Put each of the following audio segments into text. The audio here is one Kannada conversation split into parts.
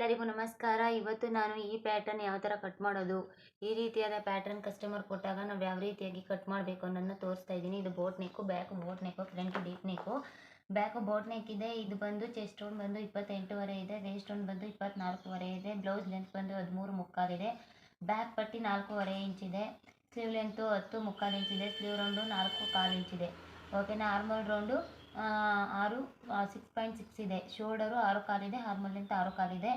ಎಲ್ಲರಿಗೂ ನಮಸ್ಕಾರ. ಇವತ್ತು ನಾನು ಈ ಪ್ಯಾಟರ್ನ್ ಯಾವ ಥರ ಕಟ್ ಮಾಡೋದು, ಈ ರೀತಿಯಾದ ಪ್ಯಾಟರ್ನ್ ಕಸ್ಟಮರ್ ಕೊಟ್ಟಾಗ ನಾವು ಯಾವ ರೀತಿಯಾಗಿ ಕಟ್ ಮಾಡಬೇಕು ಅನ್ನೋದನ್ನ ತೋರಿಸ್ತಾ ಇದ್ದೀನಿ. ಇದು boat neck back boat neck front deep neck back boat neck ಇದೆ, ಇದು ಬಂದು ಚೆಸ್ಟ್ ರೌಂಡ್ ಬಂದು ಇಪ್ಪತ್ತೆಂಟುವರೆ ಇದೆ ವೇಸ್ಟ್ ರೌಂಡ್ ಬಂದು ಇಪ್ಪತ್ನಾಲ್ಕೂವರೆ ಇದೆ ಬ್ಲೌಸ್ ಲೆಂತ್ ಬಂದು ಹದಿಮೂರು ಮುಕ್ಕಾಲಿದೆ ಬ್ಯಾಕ್ ಪಟ್ಟಿ ನಾಲ್ಕೂವರೆ ಇಂಚ್ ಇದೆ ಸ್ಲೀವ್ ಲೆಂತು ಹತ್ತು ಮುಕ್ಕಾಲು ಇಂಚ್ ಇದೆ ಸ್ಲೀವ್ ರೌಂಡು ನಾಲ್ಕು ಕಾಲು ಇಂಚ್ ಇದೆ. ಓಕೆನಾ ಆರ್ಮಲ್ ರೌಂಡು ಆರು ಸಿಕ್ಸ್ ಪಾಯಿಂಟ್ ಸಿಕ್ಸ್ ಇದೆ. ಶೋಲ್ಡರು ಆರು ಕಾಲಿದೆ ಹಾರ್ಮಲ್ ಲೆಂತ್ ಆರು ಕಾಲಿದೆ.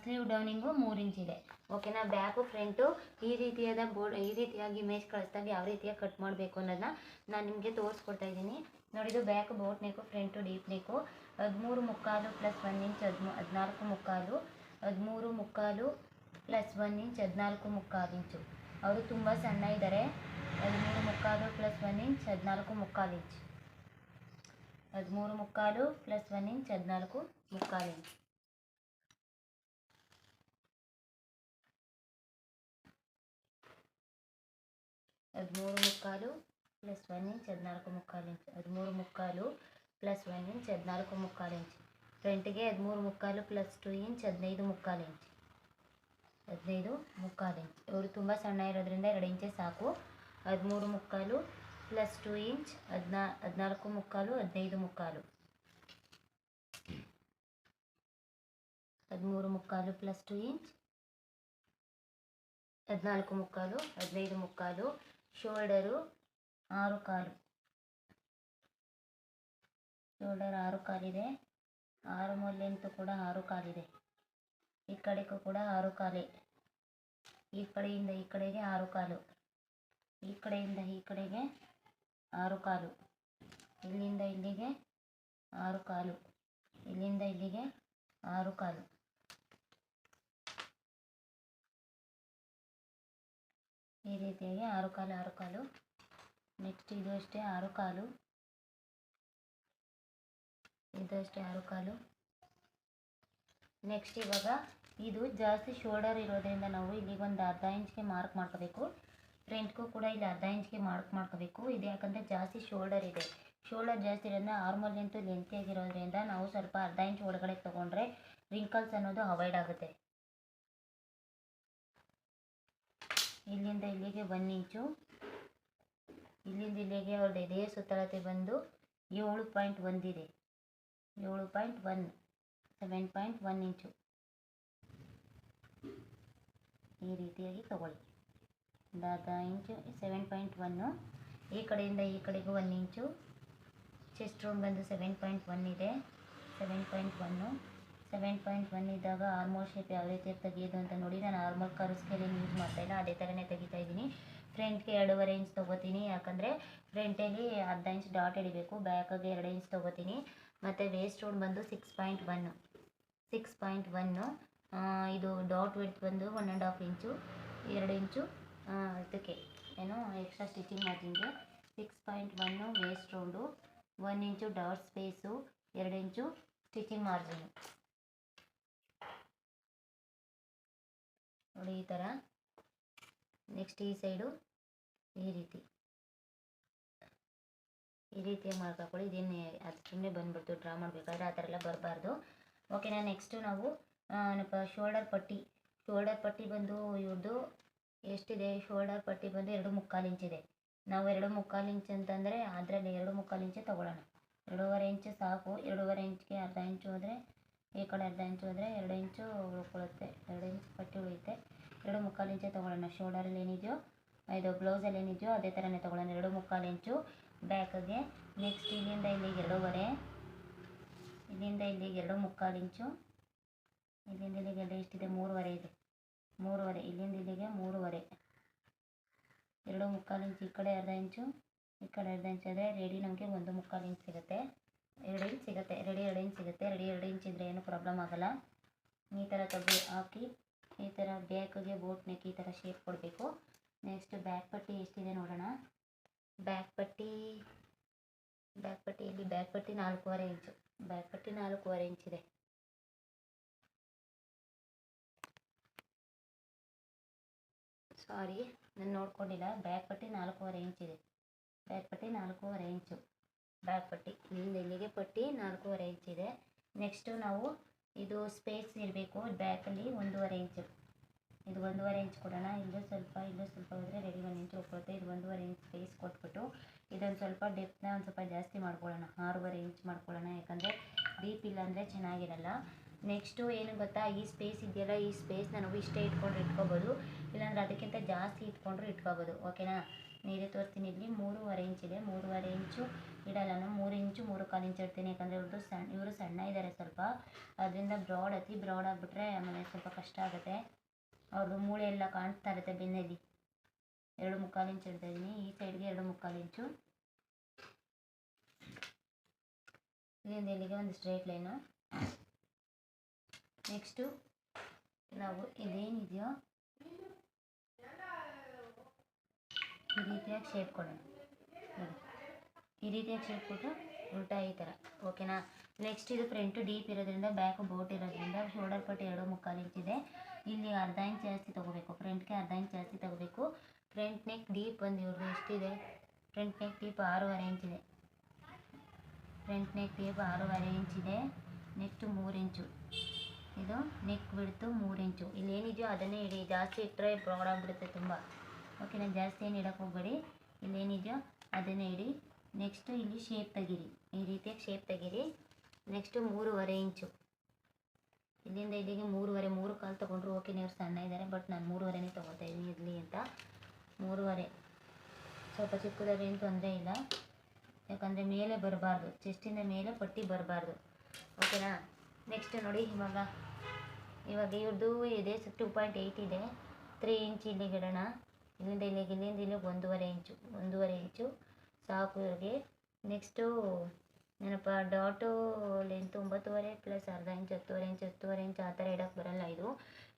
ಸ್ಲೀವ್ ಡೌನಿಂಗು ಮೂರು ಇಂಚ್ ಇದೆ. ಓಕೆನಾ ಬ್ಯಾಕು ಫ್ರಂಟು ಈ ರೀತಿಯಾದ ಬೋರ್ಡ್, ಈ ರೀತಿಯಾಗಿ ಇಮೇಜ್ ಕಳಿಸ್ದಾಗ ಯಾವ ರೀತಿಯಾಗಿ ಕಟ್ ಮಾಡಬೇಕು ಅನ್ನೋದನ್ನ ನಾನು ನಿಮಗೆ ತೋರಿಸ್ಕೊಡ್ತಾ ಇದ್ದೀನಿ. ನೋಡಿದು back, boat neck front, deep neck ಹದಿಮೂರು ಮುಕ್ಕಾಲು ಪ್ಲಸ್ ಒನ್ ಇಂಚ್ ಹದಿಮೂ, ಹದಿನಾಲ್ಕು ಮುಕ್ಕಾಲು. ಹದಿಮೂರು ಮುಕ್ಕಾಲು ಪ್ಲಸ್ ಒನ್ ಇಂಚ್ ಹದಿನಾಲ್ಕು ಮುಕ್ಕಾಲು ಇಂಚು ಅವರು ತುಂಬ ಸಣ್ಣ ಇದ್ದಾರೆ ಹದಿಮೂರು ಮುಕ್ಕಾಲು ಪ್ಲಸ್ ಒನ್ ಇಂಚ್ ಹದಿನಾಲ್ಕು ಮುಕ್ಕಾಲು ಇಂಚ್ ಹದಿಮೂರು ಮುಕ್ಕಾಲು ಪ್ಲಸ್ ಒನ್ ಇಂಚ್ ಹದಿನಾಲ್ಕು ಮುಕ್ಕಾಲು ಇಂಚ್ ಹದಿಮೂರು ಮುಕ್ಕಾಲು ಪ್ಲಸ್ ಒನ್ ಇಂಚ್ ಹದಿನಾಲ್ಕು ಮುಕ್ಕಾಲು ಇಂಚ್ ಹದಿಮೂರು ಮುಕ್ಕಾಲು ಪ್ಲಸ್ ಒನ್ ಇಂಚ್ ಹದಿನಾಲ್ಕು ಮುಕ್ಕಾಲು ಇಂಚ್ ಫ್ರಂಟ್ಗೆ ಹದಿಮೂರು ಮುಕ್ಕಾಲು ಪ್ಲಸ್ ಟು ಇಂಚ್ ಹದಿನೈದು ಮುಕ್ಕಾಲು ಇಂಚ್ ಹದಿನೈದು ಮುಕ್ಕಾಲು ಇಂಚ್ ಇವರು ತುಂಬ ಸಣ್ಣ ಇರೋದ್ರಿಂದ ಎರಡು ಇಂಚೆ ಸಾಕು ಹದಿಮೂರು ಮುಕ್ಕಾಲು ಪ್ಲಸ್ ಟು ಇಂಚ್ ಹದಿನಾ ಹದಿನಾಲ್ಕು ಮುಕ್ಕಾಲು ಹದಿನೈದು ಮುಕ್ಕಾಲು ಹದಿಮೂರು ಮುಕ್ಕಾಲು ಪ್ಲಸ್ ಟು ಇಂಚ್ ಹದಿನಾಲ್ಕು ಮುಕ್ಕಾಲು ಹದಿನೈದು ಮುಕ್ಕಾಲು ಶೋಲ್ಡರು ಆರು ಕಾಲು ಶೋಲ್ಡರ್ ಆರು ಕಾಲಿದೆ ಆರು ಲೆಂತ್ ಕೂಡ ಆರು ಕಾಲಿದೆ ಈ ಕಡೆಗೂ ಕೂಡ ಆರು ಕಾಲೇ ಈ ಕಡೆಯಿಂದ ಈ ಕಡೆಗೆ ಆರು ಕಾಲು ಈ ಕಡೆಯಿಂದ ಈ ಕಡೆಗೆ ಆರು ಕಾಲು. ಇಲ್ಲಿಂದ ಇಲ್ಲಿಗೆ ಆರು ಕಾಲು. ಇಲ್ಲಿಂದ ಇಲ್ಲಿಗೆ ಆರು ಕಾಲು. ಈ ರೀತಿಯಾಗಿ ಆರು ಕಾಲು ಆರು ಕಾಲು. ನೆಕ್ಸ್ಟ್ ಇದು ಅಷ್ಟೇ ಆರು ಕಾಲು. ಇದು ಅಷ್ಟೇ ಆರು ಕಾಲು. ನೆಕ್ಸ್ಟ್ ಇವಾಗ ಇದು ಜಾಸ್ತಿ ಶೋಲ್ಡರ್ ಇರೋದ್ರಿಂದ ನಾವು ಇಲ್ಲಿಗೆ ಒಂದು ಅರ್ಧ ಇಂಚ್ಗೆ ಮಾರ್ಕ್ ಮಾಡ್ಕೋಬೇಕು. ಫ್ರಂಟ್ಗೂ ಕೂಡ ಇಲ್ಲಿ ಅರ್ಧ ಇಂಚ್ಗೆ ಮಾರ್ಕ್ ಮಾಡ್ಕೋಬೇಕು. ಇದು ಯಾಕಂದರೆ ಜಾಸ್ತಿ ಶೋಲ್ಡರ್ ಇದೆ. ಶೋಲ್ಡರ್ ಜಾಸ್ತಿ ಇರೋದ್ರಿಂದ ಆರ್ಮಲ್ ಲೆಂತು ಲೆಂತಿ ಆಗಿರೋದ್ರಿಂದ ನಾವು ಸ್ವಲ್ಪ ಅರ್ಧ ಇಂಚ್ ಒಳಗಡೆ ತೊಗೊಂಡ್ರೆ ರಿಂಕಲ್ಸ್ ಅನ್ನೋದು ಅವಾಯ್ಡ್ ಆಗುತ್ತೆ. ಇಲ್ಲಿಂದ ಇಲ್ಲಿಗೆ ಒನ್ ಇಂಚು ಇಲ್ಲಿಂದ ಇಲ್ಲಿಗೆ ಅವ್ರದ್ದು ಇದೇ ಸುತ್ತಳತೆ ಬಂದು ಏಳು ಪಾಯಿಂಟ್ ಒಂದಿದೆ ಏಳು point one seven point one inch ಈ ರೀತಿಯಾಗಿ ತಗೊಳ್ಳಿ. ಅರ್ಧ ಇಂಚು ಸೆವೆನ್ ಪಾಯಿಂಟ್ ಒನ್ನು ಈ ಕಡೆಯಿಂದ ಈ ಕಡೆಗೂ ಒನ್ ಇಂಚು ಚೆಸ್ಟ್ ರೂಮ್ ಬಂದು ಸೆವೆನ್ ಪಾಯಿಂಟ್ ಒನ್ ಇದೆ. Seven point one seven point one ಇದ್ದಾಗ ಆರ್ಮೋಲ್ ಶೇಪ್ ಯಾವ ರೀತಿ ತೆಗೆಯೋದು ಅಂತ ನೋಡಿ, ನಾನು ಆರ್ಮೋಲ್ ಕರು ಸ್ಕೇಲಿಂಗ್ ಯೂಸ್ ಮಾಡ್ತಾ ಇಲ್ಲ, ಅದೇ ಥರನೇ ತೆಗಿತಾ ಇದ್ದೀನಿ. ಫ್ರಂಟ್ಗೆ ಎರಡೂವರೆ ಇಂಚ್ ತೊಗೋತೀನಿ, ಯಾಕಂದರೆ ಫ್ರಂಟಲ್ಲಿ ಅರ್ಧ ಇಂಚ್ ಡಾಟ್ ಹಿಡಿಬೇಕು ಬ್ಯಾಕಾಗೆ ಎರಡು ಇಂಚ್ ತೊಗೋತೀನಿ. ಮತ್ತು ವೇಸ್ಟ್ ರೌಂಡ್ ಬಂದು six point one six point one ಇದು ಡಾಟ್ ವಿಡ್ತ್ ಬಂದು ಒನ್ ಆ್ಯಂಡ್ ಹಾಫ್ ಇಂಚು ಎರಡು ಇಂಚು ಇದಕ್ಕೆ ಏನು extra stitching ಮಾರ್ಜಿನ್ಗೆ six point one waist round one inch dot space ಎರಡು ಇಂಚು ಸ್ಟಿಚಿಂಗ್ ಮಾರ್ಜಿನ್ ನೋಡಿ ಈ ಥರ ನೆಕ್ಸ್ಟ್ ಈ ಸೈಡು ಈ ರೀತಿ. ಈ ರೀತಿಯಾಗಿ ಮಾರ್ಕ್ ಹಾಕೊಳ್ಳಿ. ಇದೇನು ಅದು ಸುಮ್ಮನೆ ಬಂದ್ಬಿಡ್ತು ಡ್ರಾ ಮಾಡಬೇಕಾದ್ರೆ ಆ ಥರ ಎಲ್ಲ ಬರಬಾರ್ದು. ಓಕೆನಾ ನೆಕ್ಸ್ಟು ನಾವು ಶೋಲ್ಡರ್ ಪಟ್ಟಿ. ಶೋಲ್ಡರ್ ಪಟ್ಟಿ ಬಂದು ಇವ್ರದ್ದು ಎಷ್ಟಿದೆ? ಶೋಲ್ಡರ್ ಪಟ್ಟಿ ಬಂದು ಎರಡು ಮುಕ್ಕಾಲು ಇಂಚಿದೆ ನಾವು ಎರಡು ಮುಕ್ಕಾಲು ಇಂಚ್ ಅಂತಂದರೆ ಅದರಲ್ಲಿ ಎರಡು ಮುಕ್ಕಾಲು ಇಂಚೆ ತೊಗೊಳ್ಳೋಣ. ಎರಡೂವರೆ ಇಂಚು ಸಾಕು. ಎರಡೂವರೆ ಇಂಚ್ಗೆ ಅರ್ಧ ಇಂಚು ಹೋದರೆ, ಈ ಕಡೆ ಅರ್ಧ ಇಂಚು ಹೋದರೆ ಎರಡು ಇಂಚು ಉಳ್ಕೊಳ್ಳುತ್ತೆ ಎರಡು ಇಂಚ್ ಪಟ್ಟಿ ಉಳಿಯುತ್ತೆ. ಎರಡು ಮುಕ್ಕಾಲು ಇಂಚೆ ತೊಗೊಳ್ಳೋಣ. ಶೋಲ್ಡರಲ್ಲಿ ಏನಿದೆಯೋ, ಇದು ಬ್ಲೌಸಲ್ಲಿ ಏನಿದೆಯೋ ಅದೇ ಥರನೇ ತೊಗೊಳ್ಳೋಣ. ಎರಡು ಮುಕ್ಕಾಲು ಇಂಚು ಬ್ಯಾಕಿಗೆ. ನೆಕ್ಸ್ಟ್ ಇಲ್ಲಿಂದ ಇಲ್ಲಿಗೆ ಎರಡೂವರೆ. ಇಲ್ಲಿಂದ ಇಲ್ಲಿಗೆ ಎರಡು ಮುಕ್ಕಾಲು ಇಂಚು. ಇಲ್ಲಿಂದ ಇಲ್ಲಿಗೆ ಎಷ್ಟಿದೆ? ಮೂರುವರೆ ಇದೆ. ಮೂರುವರೆ, ಇಲ್ಲಿಂದ ಇಲ್ಲಿಗೆ ಮೂರುವರೆ. ಎರಡು ಮುಕ್ಕಾಲು ಇಂಚು ಈ ಕಡೆ ಅರ್ಧ ಇಂಚು, ಈ ಕಡೆ ಅರ್ಧ ಇಂಚು ಆದರೆ ರೆಡಿ ನಮಗೆ ಒಂದು ಮುಕ್ಕಾಲು ಇಂಚು ಸಿಗುತ್ತೆ. ಎರಡು ಇಂಚ್ ಸಿಗುತ್ತೆ ರೆಡಿ ಎರಡು ಇಂಚ್ ಸಿಗುತ್ತೆ. ರೆಡಿ ಎರಡು ಇಂಚ್ ಇದ್ದರೆ ಏನು ಪ್ರಾಬ್ಲಮ್ ಆಗೋಲ್ಲ. ಈ ಥರ ತಗ್ಗು ಹಾಕಿ, ಈ ಥರ ಬ್ಯಾಕಿಗೆ ಬೋಟ್ ನೆಕ್ ಈ ಥರ ಶೇಪ್ ಕೊಡಬೇಕು. ನೆಕ್ಸ್ಟ್ ಬ್ಯಾಕ್ ಪಟ್ಟಿ ಎಷ್ಟಿದೆ ನೋಡೋಣ. ಬ್ಯಾಕ್ ಪಟ್ಟಿ ಬ್ಯಾಕ್ ಪಟ್ಟಿ ಇಲ್ಲಿ ಬ್ಯಾಕ್ ಪಟ್ಟಿ ನಾಲ್ಕೂವರೆ ಇಂಚು. ಬ್ಯಾಕ್ ಪಟ್ಟಿ ನಾಲ್ಕೂವರೆ ಇಂಚಿದೆ ಸಾರಿ ನಾನು ನೋಡ್ಕೊಂಡಿಲ್ಲ. ಬ್ಯಾಕ್ ಪಟ್ಟಿ ನಾಲ್ಕೂವರೆ ಇದೆ. ಬ್ಯಾಕ್ ಪಟ್ಟಿ ನಾಲ್ಕೂವರೆ ಇಂಚು ಬ್ಯಾಕ್ ಪಟ್ಟಿ. ಇಲ್ಲಿಂದ ಇಲ್ಲಿಗೆ ಪಟ್ಟಿ ನಾಲ್ಕೂವರೆ ಇದೆ. ನೆಕ್ಸ್ಟು ನಾವು ಇದು ಸ್ಪೇಸ್ ಇರಬೇಕು. ಬ್ಯಾಕಲ್ಲಿ ಒಂದೂವರೆ ಇಂಚು ಇದು ಒಂದೂವರೆ ಇಂಚ್ ಕೊಡೋಣ. ಇಲ್ಲೂ ಸ್ವಲ್ಪ ಇಲ್ಲೂ ಸ್ವಲ್ಪ ಹೋದರೆ ರೆಡಿ ಒಂದು ಇಂಚ್ ಹೋಗ್ಕೊಳುತ್ತೆ ಇದು ಒಂದೂವರೆ ಇಂಚ್ ಸ್ಪೇಸ್ ಕೊಟ್ಬಿಟ್ಟು ಇದೊಂದು ಸ್ವಲ್ಪ ಡೆಪ್ನ ಒಂದು ಸ್ವಲ್ಪ ಜಾಸ್ತಿ ಮಾಡ್ಕೊಳ್ಳೋಣ. ಆರೂವರೆ ಇಂಚ್ ಮಾಡ್ಕೊಳ್ಳೋಣ. ಯಾಕಂದರೆ ಡೀಪ್ ಇಲ್ಲ ಅಂದರೆ ಚೆನ್ನಾಗಿರಲ್ಲ. ನೆಕ್ಸ್ಟು ಏನು ಗೊತ್ತಾ? ಈ ಸ್ಪೇಸ್ ಇದೆಯಲ್ಲ, ಈ ಸ್ಪೇಸ್ನ ನಾವು ಇಷ್ಟೇ ಇಟ್ಕೊಂಡು ಇಟ್ಕೋಬೋದು. ಇಲ್ಲಾಂದ್ರೆ ಅದಕ್ಕಿಂತ ಜಾಸ್ತಿ ಇಟ್ಕೊಂಡ್ರು ಇಟ್ಕೋಬೋದು ಓಕೆನಾ ನೀರೇ ತೋರಿಸ್ತೀನಿ ಇಲ್ಲಿ, ಮೂರುವರೆ ಇಂಚ್ ಇದೆ, ಮೂರುವರೆ ಇಂಚು ಇಡಲ್ಲ ನಾನು, ಮೂರು ಇಂಚು ಮೂರು ಕಾಲು ಇಂಚು ಇಡ್ತೀನಿ, ಯಾಕಂದರೆ ಇವ್ರದ್ದು ಸಣ್ಣ ಇವರು ಸಣ್ಣ ಇದ್ದಾರೆ ಸ್ವಲ್ಪ. ಅದರಿಂದ ಬ್ರಾಡ್ ಅತಿ ಬ್ರಾಡ್ ಆಗಿಬಿಟ್ರೆ ಆಮೇಲೆ ಸ್ವಲ್ಪ ಕಷ್ಟ ಆಗುತ್ತೆ. ಅವ್ರದ್ದು ಮೂಳೆ ಎಲ್ಲ ಕಾಣಿಸ್ತಾ ಇರುತ್ತೆ ಬೆನ್ನಲ್ಲಿ. ಎರಡು ಮುಕ್ಕಾಲು ಇಂಚು ಇಡ್ತಾ ಇದ್ದೀನಿ, ಈ ಸೈಡ್ಗೆ ಎರಡು ಮುಕ್ಕಾಲು ಇಂಚು ಇಲ್ಲಿಂದ ಇಲ್ಲಿಗೆ ಒಂದು ಸ್ಟ್ರೈಟ್ ಲೈನು ನೆಕ್ಸ್ಟು ನಾವು ಇದೇನಿದೆಯೋ ಈ ರೀತಿಯಾಗಿ ಶೇಪ್ ಕೊಡೋಣ. ಈ ರೀತಿಯಾಗಿ ಶೇಪ್ ಕೊಟ್ಟು ಉಲ್ಟಾ ಈ ಥರ ಓಕೆನಾ ನೆಕ್ಸ್ಟ್ ಇದು ಫ್ರಂಟು ಡೀಪ್ ಇರೋದ್ರಿಂದ ಬ್ಯಾಕು ಬೋಟ್ ಇರೋದ್ರಿಂದ ಶೋಲ್ಡರ್ ಪಟ್ಟು ಎರಡು ಮುಕ್ಕಾಲು ಇಂಚ್ ಇದೆ. ಇಲ್ಲಿ ಅರ್ಧ ಇಂಚ್ ಜಾಸ್ತಿ ತೊಗೋಬೇಕು. ಫ್ರಂಟ್ಗೆ ಅರ್ಧ ಇಂಚ್ ಜಾಸ್ತಿ ತೊಗೋಬೇಕು. ಫ್ರಂಟ್ ನೆಕ್ ಡೀಪ್ ಬಂದು ಇವ್ರದ್ದು ಎಷ್ಟಿದೆ ಫ್ರಂಟ್ ನೆಕ್ ಡೀಪ್ ಆರೂವರೆ ಇಂಚ್ ಇದೆ. ಫ್ರಂಟ್ ನೆಕ್ ಡೀಪ್ ಆರೂವರೆ ಇಂಚ್ ಇದೆ. ನೆಕ್ಸ್ಟ್ ಮೂರು ಇಂಚು ಇದು ನೆಕ್ ಬಿಡ್ತು ಮೂರು ಇಂಚು ಇಲ್ಲಿ ಏನಿದೆಯೋ ಅದನ್ನೇ ಇಡಿ. ಜಾಸ್ತಿ ಇಟ್ಟರೆ ಪ್ರಾಬ್ಲಮ್ ಆಗಿಬಿಡುತ್ತೆ ತುಂಬ. ಓಕೆನಾ ಜಾಸ್ತಿ ಏನು ಇಡಕ್ಕೆ ಹೋಗಬೇಡಿ. ಇಲ್ಲೇನಿದೆಯೋ ಅದನ್ನೇ ಇಡಿ. ನೆಕ್ಸ್ಟು ಇಲ್ಲಿ ಶೇಪ್ ತೆಗೀರಿ. ಈ ರೀತಿಯಾಗಿ ಶೇಪ್ ತೆಗೀರಿ. ನೆಕ್ಸ್ಟು ಮೂರುವರೆ ಇಂಚು. ಇಲ್ಲಿಂದ ಇಲ್ಲಿಗೆ ಮೂರುವರೆ, ಮೂರು ಕಾಲು ತೊಗೊಂಡ್ರು ಓಕೆ ನೀವು ಸಣ್ಣ ಇದ್ದಾರೆ ಬಟ್ ನಾನು ಮೂರುವರೆನೇ ತೊಗೋತಾ ಇದ್ದೀನಿ ಇರಲಿ ಅಂತ. ಮೂರುವರೆ. ಸ್ವಲ್ಪ ಚಿಕ್ಕದಾದ್ರೆ ಏನು ತೊಂದರೆ ಇಲ್ಲ. ಯಾಕಂದರೆ ಮೇಲೆ ಬರಬಾರ್ದು. ಚೆಸ್ಟಿಂದ ಮೇಲೆ ಪಟ್ಟಿ ಬರಬಾರ್ದು. ಓಕೆನಾ? ನೆಕ್ಸ್ಟ್ ನೋಡಿ ಇವಾಗ. ಇವಾಗ ಇವ್ರದ್ದು ಇದೆ ಟೂ ಪಾಯಿಂಟ್ ಏಯ್ಟ್ ಇದೆ. ತ್ರೀ ಇಂಚ್ ಇಲ್ಲಿಗೆ ಇಡೋಣ. ಇಲ್ಲಿಂದ ಇಲ್ಲಿಗೆ ಇಲ್ಲಿಂದ ಇಲ್ಲಿಗೆ ಒಂದೂವರೆ ಇಂಚು ಒಂದೂವರೆ ಇಂಚು. ಸಾಕು ಇವ್ರಿಗೆ. ನೆಕ್ಸ್ಟು ಏನಪ್ಪ, ಡಾಟು ಲೆಂತ್ ಒಂಬತ್ತುವರೆ ಪ್ಲಸ್ ಅರ್ಧ ಇಂಚು, ಹತ್ತುವರೆ ಇಂಚ್, ಹತ್ತುವರೆ ಇಂಚು ಆ ಥರ ಇಡೋಕ್ಕೆ ಬರಲ್ಲ ಇದು.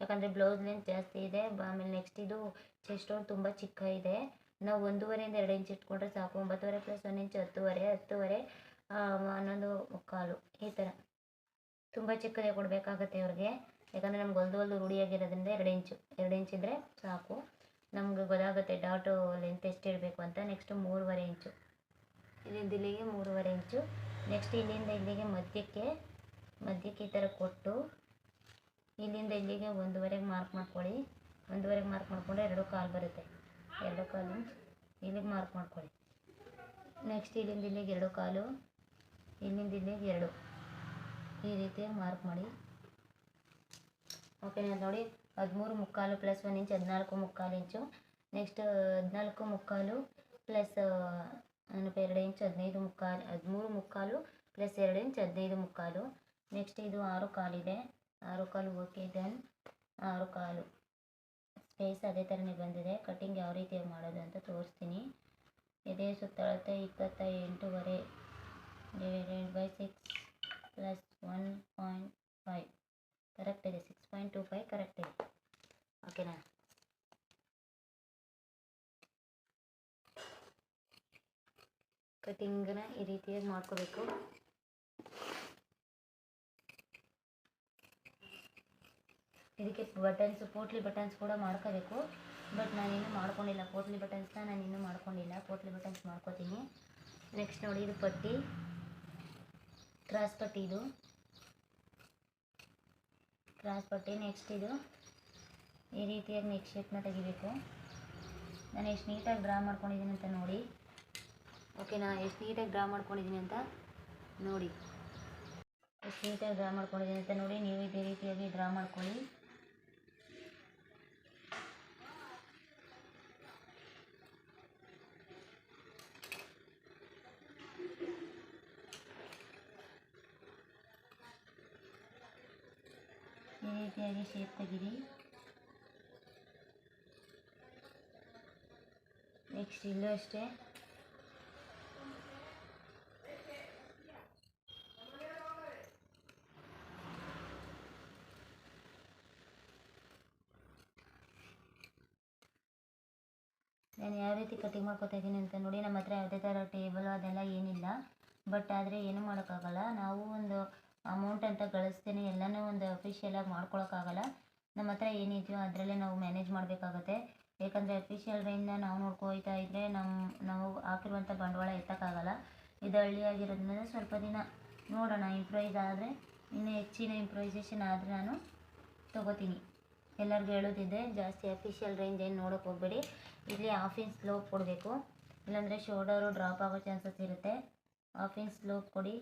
ಯಾಕಂದರೆ ಬ್ಲೌಸ್ ಲೆಂತ್ ಜಾಸ್ತಿ ಇದೆ. ಆಮೇಲೆ ನೆಕ್ಸ್ಟ್ ಇದು ಚೆಸ್ಟ್ ಹೋಲ್ ತುಂಬ ಚಿಕ್ಕ ಇದೆ. ನಾವು ಒಂದೂವರೆಯಿಂದ ಎರಡು ಇಂಚು ಇಟ್ಕೊಂಡ್ರೆ ಸಾಕು. ಒಂಬತ್ತುವರೆ ಪ್ಲಸ್ ಒಂದು ಇಂಚ್, ಹತ್ತುವರೆ ಹತ್ತುವರೆ ಹನ್ನೊಂದು ಮುಕ್ಕಾಲು. ಈ ಥರ. ತುಂಬ ಚಿಕ್ಕದೇ ಕೊಡಬೇಕಾಗತ್ತೆ ಅವ್ರಿಗೆ ಯಾಕಂದರೆ ನಮ್ಗೆ ಹೊಲ್ದು ಹೊಲ್ದು ರೂಢಿಯಾಗಿರೋದ್ರಿಂದ ಎರಡು ಇಂಚು, ಎರಡು ಇಂಚ್ ಇದ್ದರೆ ಸಾಕು. ನಮ್ಗೆ ಗೊತ್ತಾಗುತ್ತೆ ಡಾಟು ಲೆಂತ್ ಎಷ್ಟು ಇಡಬೇಕು ಅಂತ ನೆಕ್ಸ್ಟ್ ಮೂರುವರೆ ಇಂಚು ಇಲ್ಲಿಂದ ಇಲ್ಲಿಗೆ ಮೂರುವರೆ ಇಂಚು ನೆಕ್ಸ್ಟ್ ಇಲ್ಲಿಂದ ಇಲ್ಲಿಗೆ ಮಧ್ಯಕ್ಕೆ ಮಧ್ಯಕ್ಕೆ ಈ ಥರ ಕೊಟ್ಟು, ಇಲ್ಲಿಂದ ಇಲ್ಲಿಗೆ ಒಂದುವರೆಗೆ ಮಾರ್ಕ್ ಮಾಡ್ಕೊಳ್ಳಿ. ಒಂದುವರೆಗೆ ಮಾರ್ಕ್ ಮಾಡಿಕೊಂಡ್ರೆ ಎರಡು ಕಾಲು ಬರುತ್ತೆ. ಎರಡು ಕಾಲು ಇಲ್ಲಿಗೆ ಮಾರ್ಕ್ ಮಾಡ್ಕೊಳ್ಳಿ. ನೆಕ್ಸ್ಟ್ ಇಲ್ಲಿಂದ ಇಲ್ಲಿಗೆ ಎರಡು ಕಾಲು, ಇಲ್ಲಿಂದ ಇಲ್ಲಿಗೆ ಎರಡು. ಈ ರೀತಿ ಮಾರ್ಕ್ ಮಾಡಿ. ಓಕೆ ನೋಡಿ ಹದಿಮೂರು ಮುಕ್ಕಾಲು ಪ್ಲಸ್ ಒಂದು ಇಂಚ್ ಹದಿನಾಲ್ಕು ಮುಕ್ಕಾಲು ಇಂಚು ನೆಕ್ಸ್ಟ್ ಹದಿನಾಲ್ಕು ಮುಕ್ಕಾಲು ಪ್ಲಸ್ ಏನಪ್ಪ ಎರಡು ಇಂಚ್ ಹದಿನೈದು ಮುಕ್ಕಾಲು, ಹದಿಮೂರು ಮುಕ್ಕಾಲು ಪ್ಲಸ್ ಎರಡು ಇಂಚ್ ಹದಿನೈದು ಮುಕ್ಕಾಲು. ನೆಕ್ಸ್ಟ್ ಇದು ಆರು ಕಾಲಿದೆ ಆರು ಕಾಲು ಓಕೆ ದೆನ್ ಆರು ಕಾಲು. ಸ್ಪೇಸ್ ಅದೇ ಥರನೇ ಬಂದಿದೆ. ಕಟ್ಟಿಂಗ್ ಯಾವ ರೀತಿ ಮಾಡೋದು ಅಂತ ತೋರಿಸ್ತೀನಿ. ಇದೇ ಸುತ್ತಳತೆ ಇಪ್ಪತ್ತ ಎಂಟೂವರೆ divided by six plus one point five correct ಇದೆ. Six point two five correct ಇದೆ. ಓಕೆನಾ ಕಟಿಂಗ್ನ ಈ ರೀತಿಯಾಗಿ ಮಾಡ್ಕೋಬೇಕು. ಇದಕ್ಕೆ ಬಟನ್ಸ್ ಪೋಟ್ಲಿ ಬಟನ್ಸ್ ಕೂಡ ಮಾಡ್ಕೋಬೇಕು. ಬಟ್ ನಾನಿನ್ನೂ ಮಾಡ್ಕೊಂಡಿಲ್ಲ. ಪೋಟ್ಲಿ ಬಟನ್ಸ್ನ ನಾನು ಇನ್ನೂ ಮಾಡ್ಕೊಂಡಿಲ್ಲ. ಪೋಟ್ಲಿ ಬಟನ್ಸ್ ಮಾಡ್ಕೋತೀನಿ. ನೆಕ್ಸ್ಟ್ ನೋಡಿ, ಇದು ಪಟ್ಟಿ. ಕ್ರಾಸ್ ಪಟ್ಟಿ ಇದು. ಕ್ರಾಸ್ ಪಟ್ಟಿ ನೆಕ್ಸ್ಟ್ ಇದು. ಈ ರೀತಿಯಾಗಿ ನೆಕ್ ಶೇಪ್ನ ತೆಗಿಬೇಕು. ನಾನು ಎಷ್ಟು ನೀಟಾಗಿ ಡ್ರಾ ಮಾಡ್ಕೊಂಡಿದ್ದೀನಿ ಅಂತ ನೋಡಿ. ಓಕೆನಾ ಎಷ್ಟು ನೀಟಾಗಿ ಡ್ರಾ ಮಾಡ್ಕೊಂಡಿದ್ದೀನಿ ಅಂತ ನೋಡಿ. ಎಷ್ಟು ನೀಟಾಗಿ ಡ್ರಾ ಮಾಡ್ಕೊಂಡಿದ್ದೀನಿ ಅಂತ ನೋಡಿ, ನೀವು ಇದೇ ರೀತಿಯಾಗಿ ಡ್ರಾ ಮಾಡ್ಕೊಳ್ಳಿ ಈ ರೀತಿಯಾಗಿ ಶೇಪ್ ತೆಗೀರಿ ನೆಕ್ಸ್ಟ್ ಇಲ್ಲೂ ಅಷ್ಟೇ. ನಾನು ಯಾವ ರೀತಿ ಕಟಿಂಗ್ ಮಾಡ್ಕೊತಾ ಇದ್ದೀನಿ ಅಂತ ನೋಡಿ, ನಮ್ಮ ಹತ್ರ ಯಾವುದೇ ಥರ ಟೇಬಲ್ ಅದೆಲ್ಲ ಏನಿಲ್ಲ. ಬಟ್ ಆದರೆ ಏನೂ ಮಾಡೋಕ್ಕಾಗಲ್ಲ. ನಾವು ಒಂದು ಅಮೌಂಟ್ ಅಂತ ಗಳಿಸ್ತೇನೆ ಎಲ್ಲನೂ ಒಂದು ಅಫಿಷಿಯಲಾಗಿ ಮಾಡ್ಕೊಳಕ್ಕಾಗಲ್ಲ. ನಮ್ಮ ಹತ್ರ ಏನಿದೆಯೋ ಅದರಲ್ಲೇ ನಾವು ಮ್ಯಾನೇಜ್ ಮಾಡಬೇಕಾಗತ್ತೆ. ಯಾಕಂದರೆ ಅಫಿಷಿಯಲ್ ರೇಂಜ್ನ ನಾವು ನೋಡ್ಕೊಯ್ತಾ ಇದ್ದರೆ ನಮ್ಮ ನಾವು ಹಾಕಿರುವಂಥ ಬಂಡವಾಳ ಎತ್ತಕ್ಕಾಗಲ್ಲ. ಇದು ಹಳ್ಳಿ ಆಗಿರೋದ್ರಿಂದ ಸ್ವಲ್ಪ ದಿನ ನೋಡೋಣ ಇಂಪ್ರೂವೈಸ್ ಆದರೆ, ಇನ್ನೂ ಹೆಚ್ಚಿನ ಇಂಪ್ರೂವೈಸೇಷನ್ ಆದರೆ ನಾನು ತೊಗೋತೀನಿ. ಎಲ್ಲರಿಗೂ ಹೇಳೋದಿದೆ, ಜಾಸ್ತಿ ಅಫಿಷಿಯಲ್ ರೇಂಜ್ ಏನು ನೋಡೋಕೆ ಹೋಗಬೇಡಿ. ಇಲ್ಲಿ ಹಾಫ್ ಸ್ಲೋಪ್ ಕೊಡಬೇಕು. ಇಲ್ಲಾಂದರೆ ಶೋಲ್ಡರು ಡ್ರಾಪ್ ಆಗೋ ಚಾನ್ಸಸ್ ಇರುತ್ತೆ. ಹಾಫ್ ಸ್ಲೋಪ್ ಕೊಡಿ.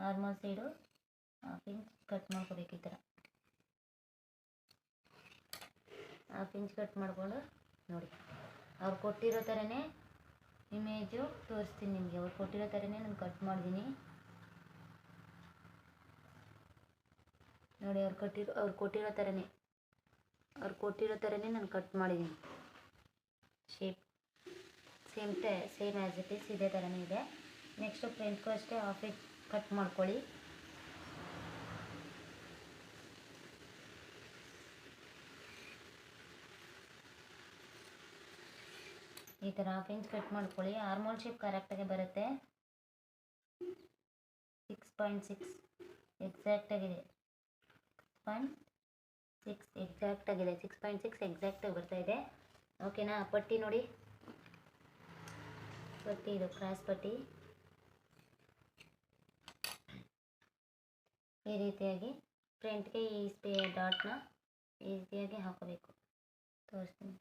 Normal side half inch cut ಮಾಡ್ಕೋಬೇಕು ಈ ಥರ. ಹಾಫ್ ಇಂಚ್ ಕಟ್ ಮಾಡಿಕೊಂಡು ನೋಡಿ. ಅವ್ರು ಕೊಟ್ಟಿರೋ ಥರನೇ ಇಮೇಜು ತೋರಿಸ್ತೀನಿ ನಿಮಗೆ. ಅವ್ರು ಕೊಟ್ಟಿರೋ ಥರನೇ ನಾನು ಕಟ್ ಮಾಡಿದ್ದೀನಿ ನೋಡಿ ಅವ್ರು ಕಟ್ಟಿರೋ, ಅವ್ರು ಕೊಟ್ಟಿರೋ ಥರನೇ. ಅವ್ರು ಕೊಟ್ಟಿರೋ ಥರನೇ ನಾನು ಕಟ್ ಮಾಡಿದ್ದೀನಿ. Shape same to same as it is ಇದೇ ಥರನೇ ಇದೆ. ನೆಕ್ಸ್ಟು ಫ್ರಂಟ್ಗೂ ಅಷ್ಟೇ ಹಾಫ್ ಇಂಚ್ ಕಟ್ ಮಾಡ್ಕೊಳ್ಳಿ. ಈ ಥರ ಹಾಫ್ ಇಂಚ್ ಕಟ್ ಮಾಡ್ಕೊಳ್ಳಿ. ಆರ್ಮೋಲ್ ಶೇಪ್ ಕರೆಕ್ಟಾಗಿ ಬರುತ್ತೆ. ಸಿಕ್ಸ್ ಪಾಯಿಂಟ್ ಸಿಕ್ಸ್ ಎಕ್ಸಾಕ್ಟಾಗಿದೆ ಪಾಯಿಂಟ್ ಸಿಕ್ಸ್ ಎಕ್ಸಾಕ್ಟಾಗಿದೆ ಸಿಕ್ಸ್ ಪಾಯಿಂಟ್ ಸಿಕ್ಸ್ ಎಕ್ಸಾಕ್ಟಾಗಿ ಬರ್ತಾ ಇದೆ. ಓಕೆನಾ ಪಟ್ಟಿ ನೋಡಿ. ಪಟ್ಟಿ ಇದು ಕ್ರಾಸ್ ಪಟ್ಟಿ. ಈ ರೀತಿಯಾಗಿ ಪ್ರಿಂಟ್ಗೆ ಈ ಸ್ಪೇ ಡಾಟ್ನ ಈ ರೀತಿಯಾಗಿ ಹಾಕೋಬೇಕು. ತೋರಿಸ್ತೀನಿ.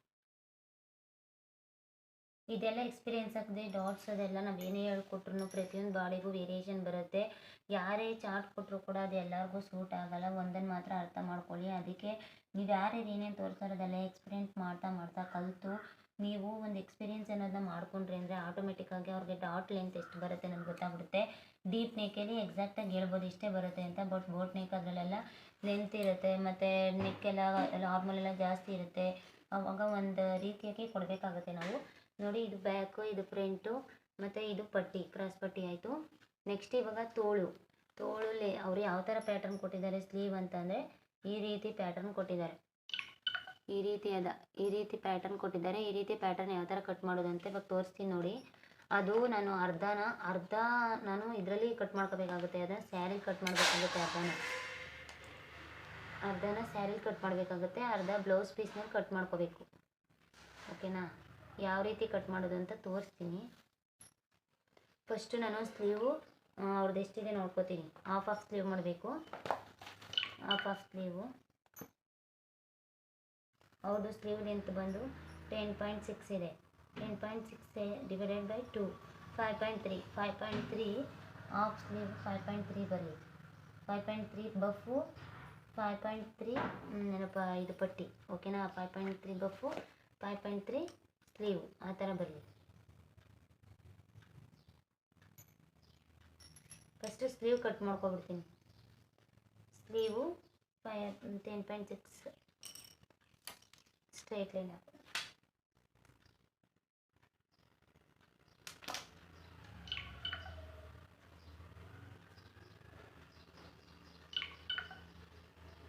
ಇದೆಲ್ಲ ಎಕ್ಸ್ಪೀರಿಯೆನ್ಸ್ ಆಗ್ತದೆ. ಡಾಟ್ಸ್ ಅದೆಲ್ಲ ನಾವು ಏನೇ ಹೇಳ್ಕೊಟ್ರು ಪ್ರತಿಯೊಂದು ಬಾಡಿಗೂ ವೇರಿಯೇಷನ್ ಬರುತ್ತೆ. ಯಾರೇ ಚಾರ್ಟ್ ಕೊಟ್ಟರು ಕೂಡ ಅದು ಎಲ್ಲರಿಗೂ ಸೂಟ್ ಆಗಲ್ಲ. ಒಂದನ್ನು ಮಾತ್ರ ಅರ್ಥ ಮಾಡ್ಕೊಳ್ಳಿ. ಅದಕ್ಕೆ ನೀವು ಯಾರ್ಯಾರು ಏನೇನು ತೋರಿಸೋದೆಲ್ಲ ಎಕ್ಸ್ಪೀರಿಯೆನ್ಸ್ ಮಾಡ್ತಾ ಮಾಡ್ತಾ ಕಲಿತು ನೀವು ಒಂದು ಎಕ್ಸ್ಪೀರಿಯೆನ್ಸ್ ಅನ್ನೋದನ್ನ ಮಾಡ್ಕೊಂಡ್ರಿ ಅಂದರೆ ಆಟೋಮೆಟಿಕ್ಕಾಗಿ ಅವ್ರಿಗೆ ಡಾಟ್ ಲೆಂತ್ ಎಷ್ಟು ಬರುತ್ತೆ ನನಗೆ ಗೊತ್ತಾಗ್ಬಿಡುತ್ತೆ. ಡೀಪ್ ನೆಕ್ಕಲ್ಲಿ ಎಕ್ಸಾಕ್ಟಾಗಿ ಹೇಳ್ಬೋದು, ಇಷ್ಟೇ ಬರುತ್ತೆ ಅಂತ. ಬಟ್ ಬೋಟ್ ನೆಕ್ ಅದರಲ್ಲೆಲ್ಲ ಲೆಂತ್ ಇರುತ್ತೆ, ಮತ್ತು ನೆಕ್ಕೆಲ್ಲ ನಾರ್ಮಲ್ ಎಲ್ಲ ಜಾಸ್ತಿ ಇರುತ್ತೆ. ಅವಾಗ ಒಂದು ರೀತಿಯಾಗಿ ಕೊಡಬೇಕಾಗುತ್ತೆ ನಾವು. ನೋಡಿ, ಇದು ಬ್ಯಾಕು ಇದು ಫ್ರಂಟು ಮತ್ತು ಇದು ಪಟ್ಟಿ ಕ್ರಾಸ್ ಪಟ್ಟಿ ಆಯಿತು. ನೆಕ್ಸ್ಟ್ ಇವಾಗ ತೋಳು. ತೋಳಲ್ಲಿ ಅವ್ರು ಯಾವ ಥರ ಪ್ಯಾಟರ್ನ್ ಕೊಟ್ಟಿದ್ದಾರೆ ಸ್ಲೀವ್ ಅಂತಂದರೆ ಈ ರೀತಿ ಪ್ಯಾಟರ್ನ್ ಕೊಟ್ಟಿದ್ದಾರೆ. ಈ ರೀತಿಯಾದ, ಈ ರೀತಿ ಪ್ಯಾಟರ್ನ್ ಕೊಟ್ಟಿದ್ದಾರೆ, ಈ ರೀತಿ ಪ್ಯಾಟರ್ನ್ ಯಾವ ಥರ ಕಟ್ ಮಾಡೋದಂತೆ ಇವಾಗ ತೋರಿಸ್ತೀನಿ ನೋಡಿ. ಅದು ನಾನು ಅರ್ಧನ, ಅರ್ಧ ನಾನು ಇದರಲ್ಲಿ ಕಟ್ ಮಾಡ್ಕೋಬೇಕಾಗುತ್ತೆ. ಅದನ್ನು ಸ್ಯಾರಿ ಕಟ್ ಮಾಡಬೇಕಾಗುತ್ತೆ ಅರ್ಧನ. ಅರ್ಧನ ಸ್ಯಾರಿ ಕಟ್ ಮಾಡಬೇಕಾಗುತ್ತೆ. ಅರ್ಧ ಬ್ಲೌಸ್ ಪೀಸ್ನಲ್ಲಿ ಕಟ್ ಮಾಡ್ಕೋಬೇಕು. ಓಕೆನಾ ಯಾವ ರೀತಿ ಕಟ್ ಮಾಡೋದು ಅಂತ ತೋರಿಸ್ತೀನಿ. ಫಸ್ಟು ನಾನು ಸ್ಲೀವು ಅವ್ರದ್ದು ಎಷ್ಟಿದೆ ನೋಡ್ಕೋತೀನಿ. ಹಾಫ್ ಆಫ್ ಸ್ಲೀವ್ ಮಾಡಬೇಕು. ಹಾಫ್ ಆಫ್ ಸ್ಲೀವು ಅವ್ರದ್ದು ಸ್ಲೀವ್ ಲೆಂತ್ ಬಂದು ಟೆನ್ ಪಾಯಿಂಟ್ ಸಿಕ್ಸ್ ಇದೆ. Ten point six divided by two five point three five point three of sleeve five point three ಬರಲಿ five point three puff five point three ಏನಪ್ಪ ಇದು ಪಟ್ಟಿ. ಓಕೆನಾ five point three puff five point three sleeve ಆ ಥರ ಬರಲಿ. ಫಸ್ಟು ಸ್ಲೀವ್ ಕಟ್ ಮಾಡ್ಕೊಬಿಡ್ತೀನಿ. Sleeve five ten point six straight line ಹಾಕು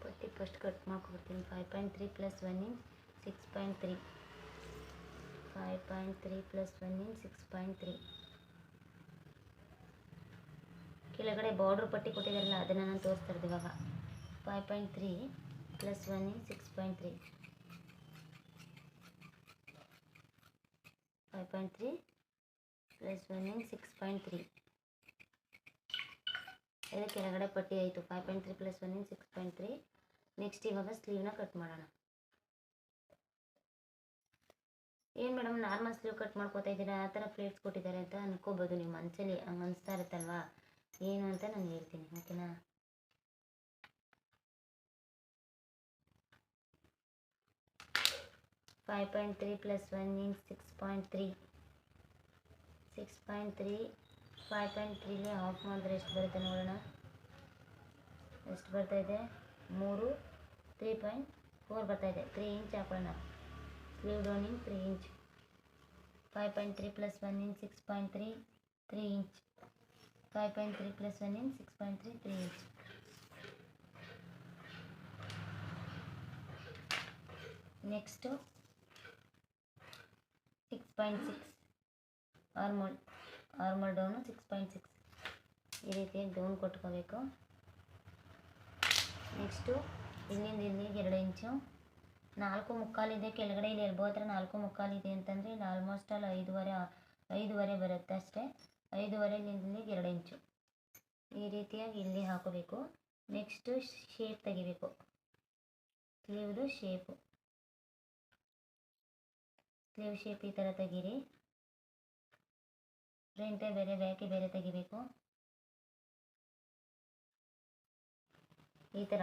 ಪಟ್ಟಿ first cut ಮಾಡ್ಕೊಬಿಡ್ತೀನಿ five point three plus one in six point three five point three plus one in six point three ಕೆಳಗಡೆ ಬಾರ್ಡ್ರ್ ಪಟ್ಟಿ ಕೊಟ್ಟಿದ್ದಾರಲ್ಲ, ಅದನ್ನು ನಾನು ತೋರಿಸ್ತಾ ಇರೋದು ಇವಾಗ. Five point three plus one in six point three five point three plus one in six point three ಇದು ಕೆಳಗಡೆ ಪಟ್ಟಿ ಆಯಿತು. Five point three plus one in six point three next ಇವಾಗ ಸ್ಲೀವ್ನ ಕಟ್ ಮಾಡೋಣ. ಏನು ಮೇಡಮ್ ನಾರ್ಮಲ್ ಸ್ಲೀವ್ ಕಟ್ ಮಾಡ್ಕೋತಾ ಇದ್ದೀರಾ? ಆ ಥರ ಪ್ಲೇಟ್ಸ್ ಕೊಟ್ಟಿದ್ದಾರೆ ಅಂತ ಅನ್ಕೋಬೋದು. ನೀವು ಮನಸ್ಸಲ್ಲಿ ಹಂಗೆ ಅನಿಸ್ತಾ ಇರುತ್ತಲ್ವಾ? ಏನು ಅಂತ ನಾನು ಹೇಳ್ತೀನಿ ಓಕೆನಾ five point three plus one means six point three six point three five point ತ್ರೀಲಿ half ಮಾಡಿದ್ರೆ ಎಷ್ಟು ಬರುತ್ತೆ ನೋಡೋಣ? ಎಷ್ಟು ಬರ್ತಾ ಇದೆ ಮೂರು ತ್ರೀ ಪಾಯಿಂಟ್ ಫೋರ್ ಬರ್ತಾ ಇದೆ ತ್ರೀ ಇಂಚ್ ಹಾಕೊಳ್ಳೋಣ sleeve downing three inch five point three plus one inch six point three three inch five point three plus one inch six point three three inch next six point six armhole armhole down six point six ಈ ರೀತಿಯಾಗಿ ಡೌನ್ ಕೊಟ್ಕೋಬೇಕು ನೆಕ್ಸ್ಟು ಇಲ್ಲಿಂದ ಇಲ್ಲಿಗೆ ಎರಡು ಇಂಚು. ನಾಲ್ಕು ಮುಕ್ಕಾಲಿದೆ, ಕೆಳಗಡೆ ಇಲ್ಲಿ ಎಲ್ಬೋ ಹತ್ರ ನಾಲ್ಕು ಮುಕ್ಕಾಲಿದೆ ಅಂತಂದರೆ ಇಲ್ಲಿ ಆಲ್ಮೋಸ್ಟ್ ಅಲ್ಲಿ ಐದುವರೆ ಐದುವರೆ ಬರುತ್ತೆ ಅಷ್ಟೇ. ಐದುವರೆ ಇಲ್ಲಿಗೆ ಎರಡು ಇಂಚು. ಈ ರೀತಿಯಾಗಿ ಇಲ್ಲಿ ಹಾಕೋಬೇಕು. ನೆಕ್ಸ್ಟು ಶೇಪ್ ತೆಗಿಬೇಕು. ಸ್ಲೀವ್ದು ಶೇಪು ಸ್ಲೀವ್ ಶೇಪ್ ಈ ಥರ ತೆಗೀರಿ. ಫ್ರಂಟೇ ಬೇರೆ ಬ್ಯಾಕೆ ಬೇರೆ ತೆಗಿಬೇಕು. ಈ ಥರ.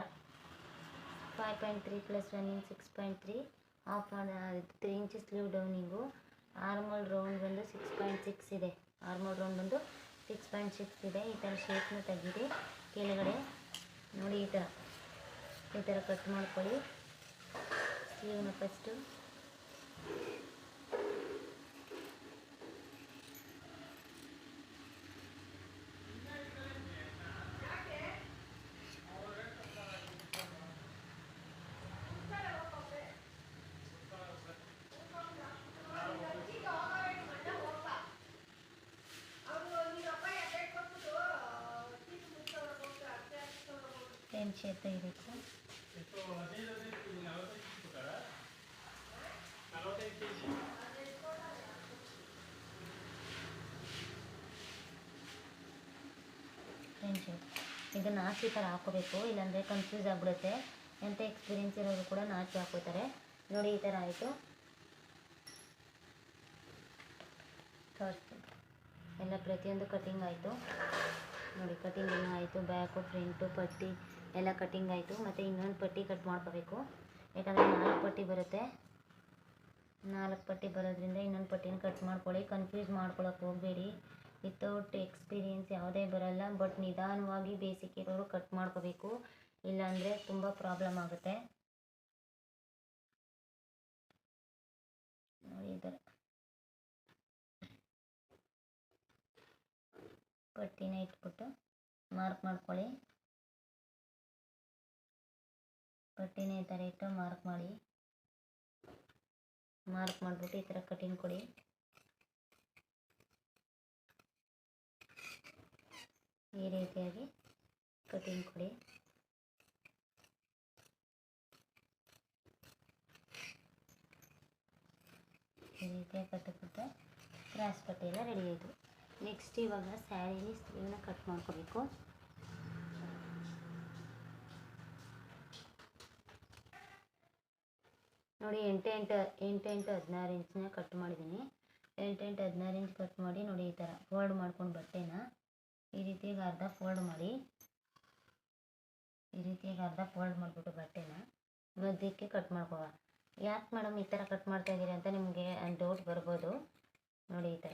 Five point three plus one in six point three of three inch sleeve downing armhole round ಬಂದು ಸಿಕ್ಸ್ ಪಾಯಿಂಟ್ ಸಿಕ್ಸ್ ಇದೆ. ಆರ್ಮೋಲ್ ರೌಂಡ್ ಬಂದು ಸಿಕ್ಸ್ ಪಾಯಿಂಟ್ ಸಿಕ್ಸ್ ಇದೆ. ಈ ಥರ ಶೇಪ್ನ ತೆಗೀರಿ ಕೆಳಗಡೆ ನೋಡಿ ಈ ಥರ. ಈ ಥರ ಕಟ್ ಮಾಡ್ಕೊಳ್ಳಿ. ಸ್ಲೀವ್ನ ಫಸ್ಟು ಸೇಮ್ ಶೇಪ್ ತೆಗಿಬೇಕು ಸೇಮ್ ಶೇಪ್ ಇದು ನಾಚು ಥರ ಹಾಕೋಬೇಕು, ಇಲ್ಲಾಂದರೆ ಕನ್ಫ್ಯೂಸ್ ಆಗಿಬಿಡುತ್ತೆ. ಎಂಥ ಎಕ್ಸ್ಪೀರಿಯನ್ಸ್ ಇರೋರು ಕೂಡ ನಾಚಿ ಹಾಕೋತಾರೆ. ನೋಡಿ ಈ ಥರ ಆಯಿತು. ಎಲ್ಲ ಪ್ರತಿಯೊಂದು ಕಟಿಂಗ್ ಆಯಿತು. ನೋಡಿ ಕಟಿಂಗ್ ಎಲ್ಲ ಆಯಿತು. ಬ್ಯಾಕು ಫ್ರಂಟು ಪಟ್ಟಿ. ಎಲ್ಲ ಕಟಿಂಗ್ ಆಯಿತು, ಮತ್ತು ಇನ್ನೊಂದು ಪಟ್ಟಿ ಕಟ್ ಮಾಡ್ಕೋಬೇಕು. ಯಾಕಂದರೆ ನಾಲ್ಕು ಪಟ್ಟಿ ಬರುತ್ತೆ. ನಾಲ್ಕು ಪಟ್ಟಿ ಬರೋದ್ರಿಂದ ಇನ್ನೊಂದು ಪಟ್ಟಿನ ಕಟ್ ಮಾಡ್ಕೊಳ್ಳಿ. ಕನ್ಫ್ಯೂಸ್ ಮಾಡ್ಕೊಳಕ್ಕೆ ಹೋಗಬೇಡಿ. ವಿತೌಟ್ ಎಕ್ಸ್ಪೀರಿಯೆನ್ಸ್ ಯಾವುದೇ ಬರಲ್ಲ ಬಟ್ ನಿಧಾನವಾಗಿ ಬೇಸಿಕ್ ಇರೋರು ಕಟ್ ಮಾಡ್ಕೋಬೇಕು. ಇಲ್ಲಾಂದರೆ ತುಂಬ ಪ್ರಾಬ್ಲಮ್ ಆಗುತ್ತೆ. ನೋಡಿ ಇಟ್ಬಿಟ್ಟು ಮಾರ್ಕ್ ಮಾಡ್ಕೊಳ್ಳಿ. ಪಟ್ಟಿನ ಈ ಥರ ಇಟ್ಟು ಮಾರ್ಕ್ ಮಾಡಿ. ಮಾರ್ಕ್ ಮಾಡಿಬಿಟ್ಟು ಈ ಥರ ಕಟಿಂಗ್ ಕೊಡಿ. ಈ ರೀತಿಯಾಗಿ ಕಟಿಂಗ್ ಕೊಡಿ. ಈ ರೀತಿಯಾಗಿ ಕಟ್ಟಿಬಿಟ್ಟು ಕ್ರಾಸ್ ಪಟ್ಟಿ ಎಲ್ಲ ರೆಡಿ ಆಯಿತು. ನೆಕ್ಸ್ಟ್ ಇವಾಗ ಸ್ಯಾರಿಲಿ ಸ್ಲೀವ್ನ ಕಟ್ ಮಾಡ್ಕೋಬೇಕು. ನೋಡಿ ಎಂಟೆಂಟು ಎಂಟೆಂಟು ಎಂಟು ಎಂಟು ಹದಿನಾರು ಇಂಚನ್ನ ಕಟ್ ಮಾಡಿದ್ದೀನಿ. ಎಂಟೆಂಟು ಎಂಟು ಹದಿನಾರು ಇಂಚ್ ಕಟ್ ಮಾಡಿ ನೋಡಿ ಈ ಥರ ಫೋಲ್ಡ್ ಮಾಡ್ಕೊಂಡು ಬಟ್ಟೆನ ಈ ರೀತಿಯಾಗಿ ಅರ್ಧ ಫೋಲ್ಡ್ ಮಾಡಿ, ಈ ರೀತಿಯಾಗಿ ಅರ್ಧ ಫೋಲ್ಡ್ ಮಾಡಿಬಿಟ್ಟು ಬಟ್ಟೆನ ಮಧ್ಯಕ್ಕೆ ಕಟ್ ಮಾಡ್ಕೋವ. ಯಾಕೆ ಮೇಡಮ್ ಈ ಥರ ಕಟ್ ಮಾಡ್ತಾ ಇದ್ದೀರಿ ಅಂತ ನಿಮಗೆ ಡೌಟ್ ಬರ್ಬೋದು. ನೋಡಿ ಈ ಥರ.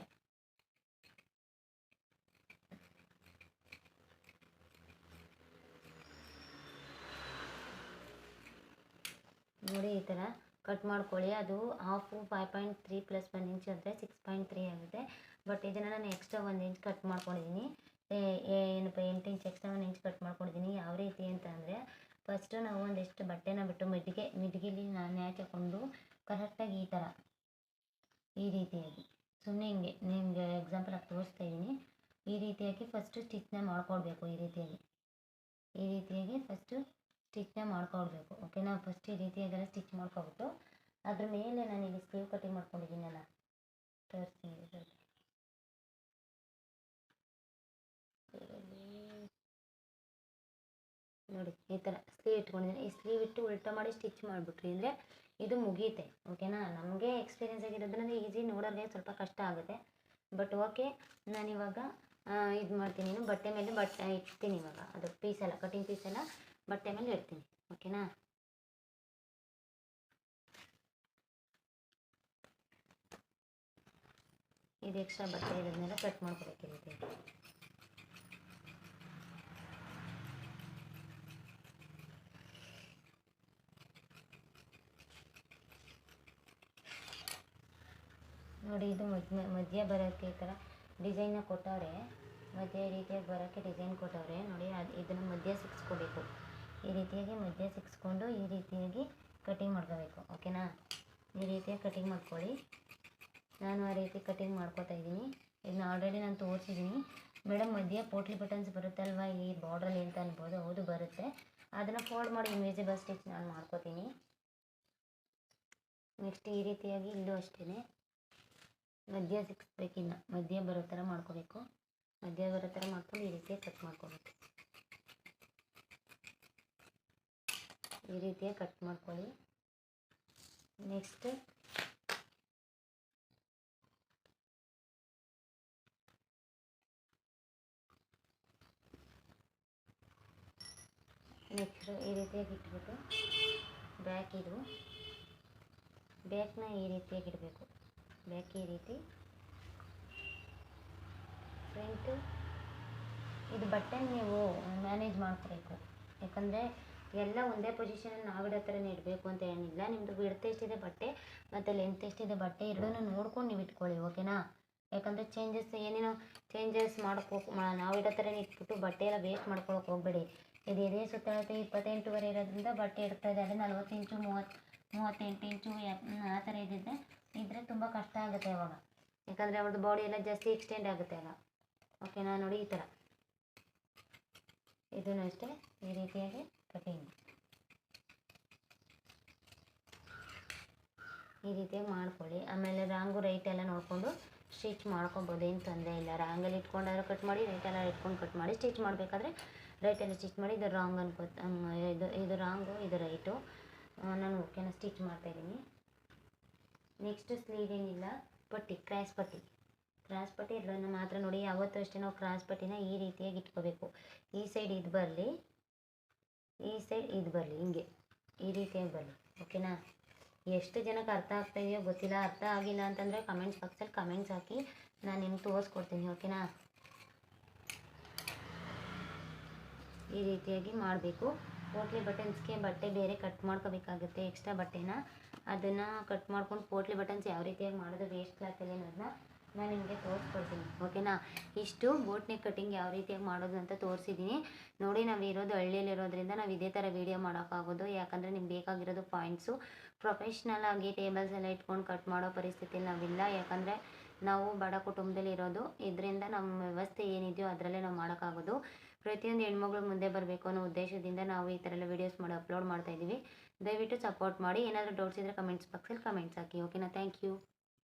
ನೋಡಿ ಈ ಥರ. ಕಟ್ ಮಾಡ್ಕೊಳ್ಳಿ. ಅದು half five point three plus one inch ಅಂದರೆ ಸಿಕ್ಸ್ ಪಾಯಿಂಟ್ ತ್ರೀ ಆಗುತ್ತೆ. ಬಟ್ ಇದನ್ನು ನಾನು ಎಕ್ಸ್ಟ್ರಾ ಒಂದು ಇಂಚ್ ಕಟ್ ಮಾಡ್ಕೊಂಡಿದ್ದೀನಿ ಏನಪ್ಪ, ಎಂಟು ಇಂಚ್ ಎಕ್ಸ್ಟ್ರಾ ಒಂದು ಇಂಚ್ ಕಟ್ ಮಾಡ್ಕೊಂಡಿದ್ದೀನಿ ಯಾವ ರೀತಿ ಅಂತ ಅಂದರೆ ಫಸ್ಟು ನಾವು ಒಂದಿಷ್ಟು ಬಟ್ಟೆನ ಬಿಟ್ಟು ಮಿಡ್ಗೆ, ಮಿಡ್ಗಿಲಿ ನಾನು ನ್ಯಾಚ್ ಹಾಕ್ಕೊಂಡು ಕರೆಕ್ಟಾಗಿ ಈ ಥರ ಈ ರೀತಿಯಾಗಿ. ಸುಮ್ಮನೆ ಹಿಂಗೆ ನಿಮಗೆ ಎಕ್ಸಾಂಪಲ್ ಆಗಿ ತೋರಿಸ್ತಾ ಇದ್ದೀನಿ ಈ ರೀತಿಯಾಗಿ ಫಸ್ಟು ಸ್ಟಿಚ್ನ ಮಾಡ್ಕೊಳ್ಬೇಕು ಈ ರೀತಿಯಾಗಿ. ಈ ರೀತಿಯಾಗಿ ಫಸ್ಟು ಸ್ಟಿಚ್ನ ಮಾಡ್ಕೊಳ್ಬೇಕು ಓಕೆನಾ ಫಸ್ಟ್ ಈ ರೀತಿಯಾಗೆಲ್ಲ ಸ್ಟಿಚ್ ಮಾಡ್ಕೊಬಿಟ್ಟು ಅದ್ರ ಮೇಲೆ ನಾನು ಇಲ್ಲಿ ಸ್ಲೀವ್ ಕಟಿಂಗ್ ಮಾಡ್ಕೊಂಡಿದ್ದೀನಲ್ಲ ತೋರಿಸ್ತೀನಿ. ನೋಡಿ, ಈ ಥರ ಸ್ಲೀವ್ ಇಟ್ಕೊಂಡಿದ್ದೀನಿ. ಈ ಸ್ಲೀವ್ ಇಟ್ಟು ಉಲ್ಟಾ ಮಾಡಿ ಸ್ಟಿಚ್ ಮಾಡಿಬಿಟ್ರಿ ಅಂದರೆ ಇದು ಮುಗೀತೆ ಓಕೆನಾ ನಮಗೆ ಎಕ್ಸ್ಪೀರಿಯೆನ್ಸ್ ಆಗಿರೋದ್ರಿಂದ ಈಸಿ ನೋಡೋರಿಗೆ ಸ್ವಲ್ಪ ಕಷ್ಟ ಆಗುತ್ತೆ. ಬಟ್ ಓಕೆ ನಾನಿವಾಗ ಇದು ಮಾಡ್ತೀನಿ ಬಟ್ಟೆ ಮೇಲೆ ಬಟ್ಟೆ ಇಡ್ತೀನಿ ಇವಾಗ. ಅದು ಪೀಸೆಲ್ಲ ಕಟಿಂಗ್ ಪೀಸ್ ಎಲ್ಲ. ಬಟ್ಟೆ ಮೇಲೆ ಇಡ್ತೀನಿ ಓಕೆನಾ ಇದು ಎಕ್ಸ್ಟ್ರಾ ಬಟ್ಟೆ ಇರೋದನ್ನೆಲ್ಲ ಕಟ್ ಮಾಡ್ಕೊಬೇಕು ಈ ರೀತಿ. ನೋಡಿ ಇದು ಮಧ್ಯ ಮಧ್ಯ ಬರೋಕ್ಕೆ ಈ ಥರ ಡಿಸೈನ್ನ ಕೊಟ್ಟವ್ರೆ, ಮಧ್ಯ ರೀತಿಯಾಗಿ ಬರೋಕ್ಕೆ ಡಿಸೈನ್ ಕೊಟ್ಟವ್ರೆ, ನೋಡಿ ಅದು ಇದನ್ನು ಮಧ್ಯ ಸಿಕ್ಸ್ಕೋಬೇಕು. ಈ ರೀತಿಯಾಗಿ ಮಧ್ಯೆ ಸಿಕ್ಸ್ಕೊಂಡು ಈ ರೀತಿಯಾಗಿ ಕಟಿಂಗ್ ಮಾಡ್ಕೋಬೇಕು ಓಕೆನಾ ಈ ರೀತಿಯಾಗಿ ಕಟಿಂಗ್ ಮಾಡ್ಕೊಳ್ಳಿ. ನಾನು ಆ ರೀತಿ ಕಟಿಂಗ್ ಮಾಡ್ಕೊತಾ ಇದ್ದೀನಿ. ಇದನ್ನ ಆಲ್ರೆಡಿ ನಾನು ತೋರಿಸಿದ್ದೀನಿ. ಮೇಡಮ್ ಮಧ್ಯ ಪೋಟ್ಲಿ ಬಟನ್ಸ್ ಬರುತ್ತಲ್ವಾ? ಈ ಬಾರ್ಡ್ರಲ್ಲಿ ಅಂತ ಅನ್ಬೋದು, ಹೌದು, ಬರುತ್ತೆ. ಅದನ್ನು ಫೋಲ್ಡ್ ಮಾಡಿ ಇನ್ವಿಸಿಬಲ್ ಸ್ಟಿಚ್ ನಾನು ಮಾಡ್ಕೋತೀನಿ. ನೆಕ್ಸ್ಟ್ ಈ ರೀತಿಯಾಗಿ ಇಲ್ಲೂ ಅಷ್ಟೇ ಮಧ್ಯ ಸಿಕ್ಸ್ಬೇಕಿನ್ನು. ಮಧ್ಯ ಬರೋ ಥರ ಮಾಡ್ಕೋಬೇಕು. ಮಧ್ಯ ಬರೋ ಥರ ಮಾಡ್ಕೊಂಡು ಈ ರೀತಿಯಾಗಿ ಕಟ್ ಮಾಡ್ಕೋಬೇಕು. ಈ ರೀತಿಯಾಗಿ ಕಟ್ ಮಾಡ್ಕೊಳ್ಳಿ. ನೆಕ್ಸ್ಟ್ ನೆಕ್ಸ್ಟ್ ಈ ರೀತಿಯಾಗಿ ಇಟ್ಬಿಟ್ಟು ಬ್ಯಾಕ್ ಇದು. ಬ್ಯಾಕ್ನ ಈ ರೀತಿಯಾಗಿ ಇಡಬೇಕು. ಬ್ಯಾಕ್ ಈ ರೀತಿ. ಫ್ರಂಟು ಇದು ಬಟ್ಟೆ ನೀವು ಮ್ಯಾನೇಜ್ ಮಾಡಬೇಕು ಯಾಕಂದರೆ ಎಲ್ಲ ಒಂದೇ ಪೊಸಿಷನಲ್ಲಿ ನಾವಿಡೋ ಥರನೇ ಇಡಬೇಕು ಅಂತ ಏನಿಲ್ಲ. ನಿಮ್ಮದು ವಿಡ್ತ್ ಎಷ್ಟಿದೆ ಬಟ್ಟೆ? ಮತ್ತು ಲೆಂತ್ ಎಷ್ಟಿದೆ ಬಟ್ಟೆ? ಎರಡನ್ನೂ ನೋಡ್ಕೊಂಡು ನೀವು ಇಟ್ಕೊಳ್ಳಿ ಓಕೆನಾ ಯಾಕಂದರೆ ಚೇಂಜಸ್ ಏನೇನೋ ಚೇಂಜಸ್ ಮಾಡ್ಕೋ ನಾವಿಡೋ ಥರನೇ ಇಟ್ಬಿಟ್ಟು ಬಟ್ಟೆ ಎಲ್ಲ ವೇಸ್ಟ್ ಮಾಡ್ಕೊಳಕ್ಕೆ ಹೋಗಬೇಡಿ. ಇದು ಎದೆ ಸುತ್ತಳತೆ ಇಪ್ಪತ್ತೆಂಟುವರೆ ಇರೋದ್ರಿಂದ ಬಟ್ಟೆ ಇಡ್ತಾ ಇದೆ ನಲ್ವತ್ತು ಇಂಚು ಮೂವತ್ತು ಮೂವತ್ತೆಂಟು ಇಂಚು ಆ ಥರ ಇದ್ದಿದ್ದರೆ ಇದ್ದರೆ ತುಂಬ ಕಷ್ಟ ಆಗುತ್ತೆ ಅವಾಗ. ಯಾಕಂದರೆ ಅವ್ರದ್ದು ಬಾಡಿ ಎಲ್ಲ ಜಾಸ್ತಿ ಎಕ್ಸ್ಟೆಂಡ್ ಆಗುತ್ತೆ ಆಗ ಓಕೆನಾ ನೋಡಿ ಈ ಥರ. ಇದನ್ನು ಅಷ್ಟೇ ಈ ರೀತಿಯಾಗಿ ಕಟಿಂಗ್ ಈ ರೀತಿಯಾಗಿ ಮಾಡ್ಕೊಳ್ಳಿ. ಆಮೇಲೆ ರಾಂಗು ರೈಟ್ ಎಲ್ಲ ನೋಡಿಕೊಂಡು ಸ್ಟಿಚ್ ಮಾಡ್ಕೊಬೋದು, ಏನು ತೊಂದರೆ ಇಲ್ಲ. ರಾಂಗಲ್ಲಿ ಇಟ್ಕೊಂಡಾದ್ರೂ ಕಟ್ ಮಾಡಿ ರೈಟೆಲ್ಲ ಇಟ್ಕೊಂಡು ಕಟ್ ಮಾಡಿ ಸ್ಟಿಚ್ ಮಾಡಬೇಕಾದ್ರೆ ರೈಟಲ್ಲಿ ಸ್ಟಿಚ್ ಮಾಡಿ, ಇದು ರಾಂಗ್ ಅನ್ಕೋ ಇದು ಇದು ರಾಂಗು, ಇದು ರೈಟು. ನಾನು ಓಕೆನ ಸ್ಟಿಚ್ ಮಾಡ್ತಾಯಿದ್ದೀನಿ ನೆಕ್ಸ್ಟ್ ಸ್ಲೀವ್ ಏನಿಲ್ಲ, ಪಟ್ಟಿ ಕ್ರಾಸ್ ಪಟ್ಟಿ. ಕ್ರಾಸ್ ಪಟ್ಟಿ ಇರೋದನ್ನು ಮಾತ್ರ ನೋಡಿ, ಯಾವತ್ತೂ ಅಷ್ಟೇ ನಾವು ಕ್ರಾಸ್ ಪಟ್ಟಿನ ಈ ರೀತಿಯಾಗಿ ಇಟ್ಕೋಬೇಕು. ಈ ಸೈಡ್ ಇದು ಬರಲಿ. ಈ ಸೈಡ್ ಇದು ಬರಲಿ, ಹಿಂಗೆ. ಈ ರೀತಿಯಾಗಿ ಬರಲಿ, ಓಕೆನಾ? ಎಷ್ಟು ಜನಕ್ಕೆ ಅರ್ಥ ಆಗ್ತಾ ಇದೆಯೋ ಗೊತ್ತಿಲ್ಲ, ಅರ್ಥ ಆಗಿಲ್ಲ ಅಂತಂದರೆ ಕಮೆಂಟ್ಸ್ ಬಾಕ್ಸಲ್ಲಿ ಕಮೆಂಟ್ಸ್ ಹಾಕಿ ನಾನು ನಿಮ್ಗೆ ತೋರಿಸ್ಕೊಡ್ತೀನಿ, ಓಕೆನಾ? ಈ ರೀತಿಯಾಗಿ ಮಾಡಬೇಕು. ಪೋಟ್ಲಿ ಬಟನ್ಸ್ಗೆ ಬಟ್ಟೆ ಬೇರೆ ಕಟ್ ಮಾಡ್ಕೋಬೇಕಾಗುತ್ತೆ, ಎಕ್ಸ್ಟ್ರಾ ಬಟ್ಟೆನ. ಅದನ್ನು ಕಟ್ ಮಾಡ್ಕೊಂಡು ಪೋಟ್ಲಿ ಬಟನ್ಸ್ ಯಾವ ರೀತಿಯಾಗಿ ಮಾಡೋದು ವೇಸ್ಟ್ ಕ್ಲಾತಲ್ಲಿ ಅನ್ನೋದನ್ನ ನಾನು ನಿಮಗೆ ತೋರಿಸ್ಕೊಡ್ತೀನಿ, ಓಕೆನಾ? ಇಷ್ಟು ಬೋಟ್ನಿ ನೆಕ್ ಕಟಿಂಗ್ ಯಾವ ರೀತಿಯಾಗಿ ಮಾಡೋದು ಅಂತ ತೋರಿಸಿದ್ದೀನಿ ನೋಡಿ, ನಾವು ಇರೋದು ಹಳ್ಳಿಯಲ್ಲಿರೋದ್ರಿಂದ ನಾವು ಇದೇ ಥರ ವೀಡಿಯೋ ಮಾಡೋಕ್ಕಾಗೋದು. ಯಾಕಂದರೆ ನಿಮ್ಗೆ ಬೇಕಾಗಿರೋದು ಪಾಯಿಂಟ್ಸು. ಪ್ರೊಫೆಷ್ನಲ್ ಆಗಿ ಟೇಬಲ್ಸ್ ಎಲ್ಲ ಇಟ್ಕೊಂಡು ಕಟ್ ಮಾಡೋ ಪರಿಸ್ಥಿತಿಯಲ್ಲಿ ನಾವಿಲ್ಲ. ಯಾಕಂದರೆ ನಾವು ಬಡ ಕುಟುಂಬದಲ್ಲಿ ಇರೋದು. ಇದರಿಂದ ನಮ್ಮ ವ್ಯವಸ್ಥೆ ಏನಿದೆಯೋ ಅದರಲ್ಲೇ ನಾವು ಮಾಡೋಕ್ಕಾಗೋದು. ಪ್ರತಿಯೊಂದು ಹೆಣ್ಮಗಳು ಮುಂದೆ ಬರಬೇಕು ಅನ್ನೋ ಉದ್ದೇಶದಿಂದ ನಾವು ಈ ಥರ ಎಲ್ಲ ವೀಡಿಯೋಸ್ ಮಾಡಿ, ಅಪ್ಲೋಡ್ ಮಾಡ್ತಾ ಇದ್ದೀವಿ ದಯವಿಟ್ಟು ಸಪೋರ್ಟ್ ಮಾಡಿ. ಏನಾದರೂ ಡೌಟ್ಸ್ ಇದ್ದರೆ ಕಮೆಂಟ್ಸ್ ಬಾಕ್ಸಲ್ಲಿ ಕಮೆಂಟ್ಸ್ ಹಾಕಿ, ಓಕೆನಾ? Thank you.